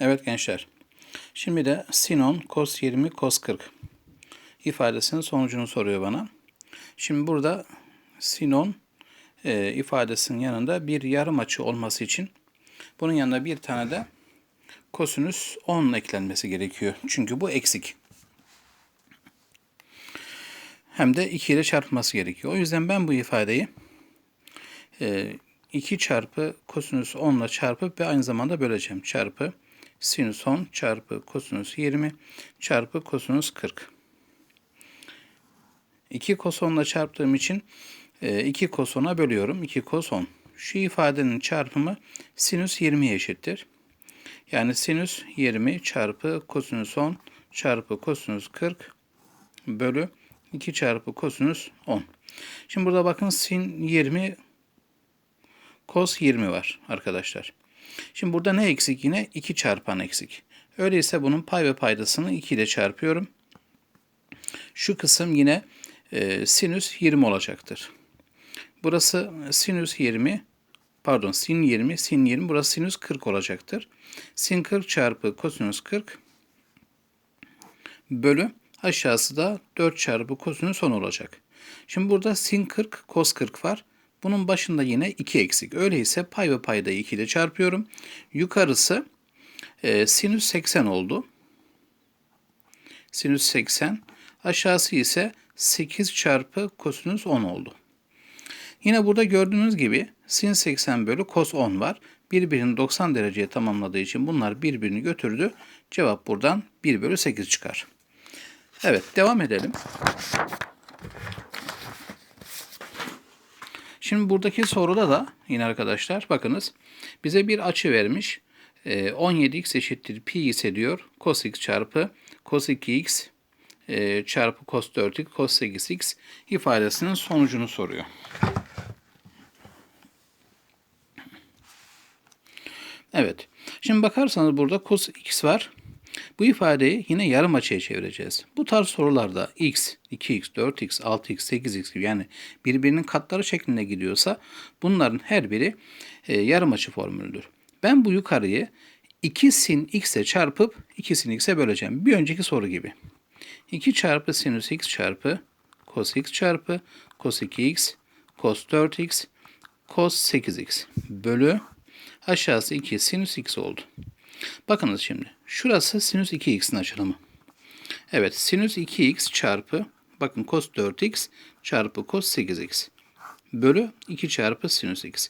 Evet gençler. Şimdi de sin 10 cos 20 cos 40 ifadesinin sonucunu soruyor bana. Şimdi burada sin 10 e, ifadesinin yanında bir yarım açı olması için bunun yanında bir tane de kosinüs 10 eklenmesi gerekiyor. Çünkü bu eksik. Hem de 2 ile çarpılması gerekiyor. O yüzden ben bu ifadeyi e, 2 çarpı kosinüs 10 ile çarpıp ve aynı zamanda böleceğim. Çarpı sinüs 10 çarpı kosinüs 20 çarpı kosinüs 40. 2 kos 10 ile çarptığım için 2 kos 10'a bölüyorum. 2 kos 10. Şu ifadenin çarpımı sinüs 20'ye eşittir. Yani sinüs 20 çarpı kosinüs 10 çarpı kosinüs 40 bölü 2 çarpı kosinüs 10. Şimdi burada bakın sin 20 cos 20 var arkadaşlar. Şimdi burada ne eksik yine? 2 çarpan eksik. Öyleyse bunun pay ve paydasını 2 ile çarpıyorum. Şu kısım yine e, sinüs 20 olacaktır. Burası sinüs 20, pardon sin 20, sin 20, burası sinüs 40 olacaktır. Sin 40 çarpı kosinüs 40 bölü aşağısı da 4 çarpı kosinüs 10 olacak. Şimdi burada sin 40, kos 40 var. Bunun başında yine 2 eksik. Öyleyse pay ve paydayı 2 ile çarpıyorum. Yukarısı e, sinüs 80 oldu. Sinüs 80. Aşağısı ise 8 çarpı kosinüs 10 oldu. Yine burada gördüğünüz gibi sin 80 bölü kos 10 var. Birbirini 90 dereceye tamamladığı için bunlar birbirini götürdü. Cevap buradan 1 bölü 8 çıkar. Evet devam edelim. Şimdi buradaki soruda da yine arkadaşlar bakınız bize bir açı vermiş. 17x eşittir pi ise diyor cos x çarpı cos 2x e, çarpı cos 4x cos 8x ifadesinin sonucunu soruyor. Evet. Şimdi bakarsanız burada cos x var. Bu ifadeyi yine yarım açıya çevireceğiz. Bu tarz sorularda x, 2x, 4x, 6x, 8x gibi yani birbirinin katları şeklinde gidiyorsa bunların her biri e, yarım açı formülüdür. Ben bu yukarıyı 2 sin x'e çarpıp 2 sin x'e böleceğim. Bir önceki soru gibi. 2 çarpı sinüs x çarpı cos x çarpı cos 2x cos 4x cos 8x bölü aşağısı 2 sinüs x oldu. Bakınız şimdi. Şurası sinüs 2x'in açılımı. Evet sinüs 2x çarpı bakın cos 4x çarpı cos 8x bölü 2 çarpı sinüs x.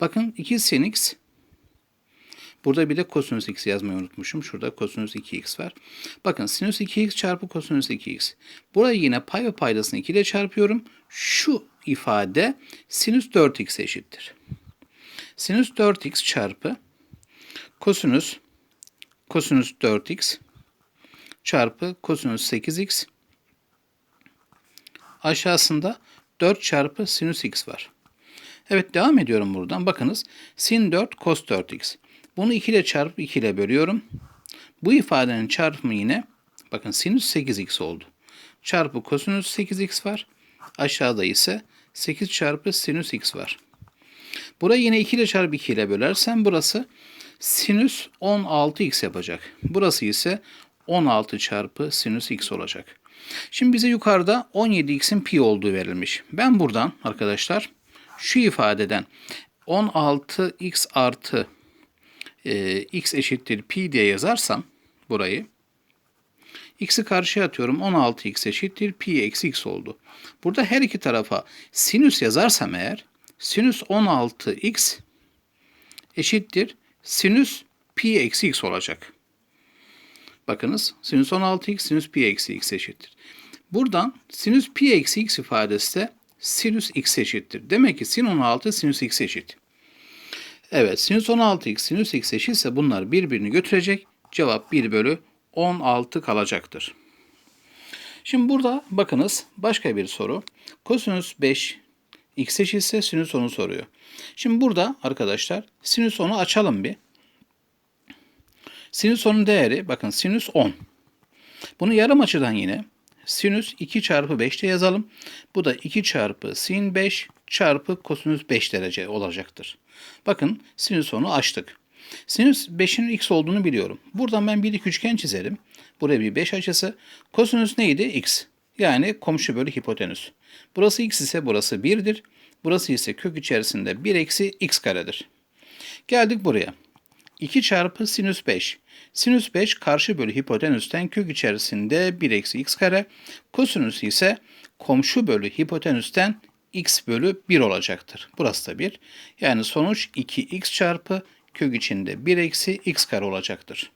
Bakın 2 sin x Burada bir de kosinüs x yazmayı unutmuşum. Şurada kosinüs 2x var. Bakın sinüs 2x çarpı kosinüs 2x. Burayı yine pay ve paydasını 2 ile çarpıyorum. Şu ifade sinüs 4x eşittir. Sinüs 4x çarpı kosinüs kosinüs 4x çarpı kosinüs 8x aşağısında 4 çarpı sinüs x var. Evet devam ediyorum buradan. Bakınız sin 4 cos 4x. Bunu 2 ile çarpıp 2 ile bölüyorum. Bu ifadenin çarpımı yine bakın sinüs 8x oldu. Çarpı kosinüs 8x var. Aşağıda ise 8 çarpı sinüs x var. Burayı yine 2 ile çarpı 2 ile bölersem burası sinüs 16x yapacak. Burası ise 16 çarpı sinüs x olacak. Şimdi bize yukarıda 17x'in pi olduğu verilmiş. Ben buradan arkadaşlar şu ifadeden 16x artı e, x eşittir pi diye yazarsam burayı x'i karşıya atıyorum 16x eşittir pi eksi x oldu. Burada her iki tarafa sinüs yazarsam eğer sinüs 16x eşittir sinüs pi eksi x olacak. Bakınız sinüs 16x sinüs pi eksi x eşittir. Buradan sinüs pi eksi x ifadesi de sinüs x eşittir. Demek ki sin 16 sinüs x eşit. Evet sinüs 16x sinüs x eşitse bunlar birbirini götürecek. Cevap 1 bölü 16 kalacaktır. Şimdi burada bakınız başka bir soru. Kosinüs 5 x eşitse sinüs 10'u soruyor. Şimdi burada arkadaşlar sinüs 10'u açalım bir. Sinüs 10'un değeri bakın sinüs 10. Bunu yarım açıdan yine sinüs 2 çarpı 5 de yazalım. Bu da 2 çarpı sin 5 çarpı kosinüs 5 derece olacaktır. Bakın sinüs 10'u açtık. Sinüs 5'in x olduğunu biliyorum. Buradan ben bir dik üçgen çizerim. Buraya bir 5 açısı. Kosinüs neydi? x. Yani komşu bölü hipotenüs. Burası x ise burası 1'dir. Burası ise kök içerisinde 1 eksi x karedir. Geldik buraya. 2 çarpı sinüs 5. Sinüs 5 karşı bölü hipotenüsten kök içerisinde 1 eksi x kare. Kosinüs ise komşu bölü hipotenüsten x bölü 1 olacaktır. Burası da 1. Yani sonuç 2x çarpı kök içinde 1 eksi x kare olacaktır.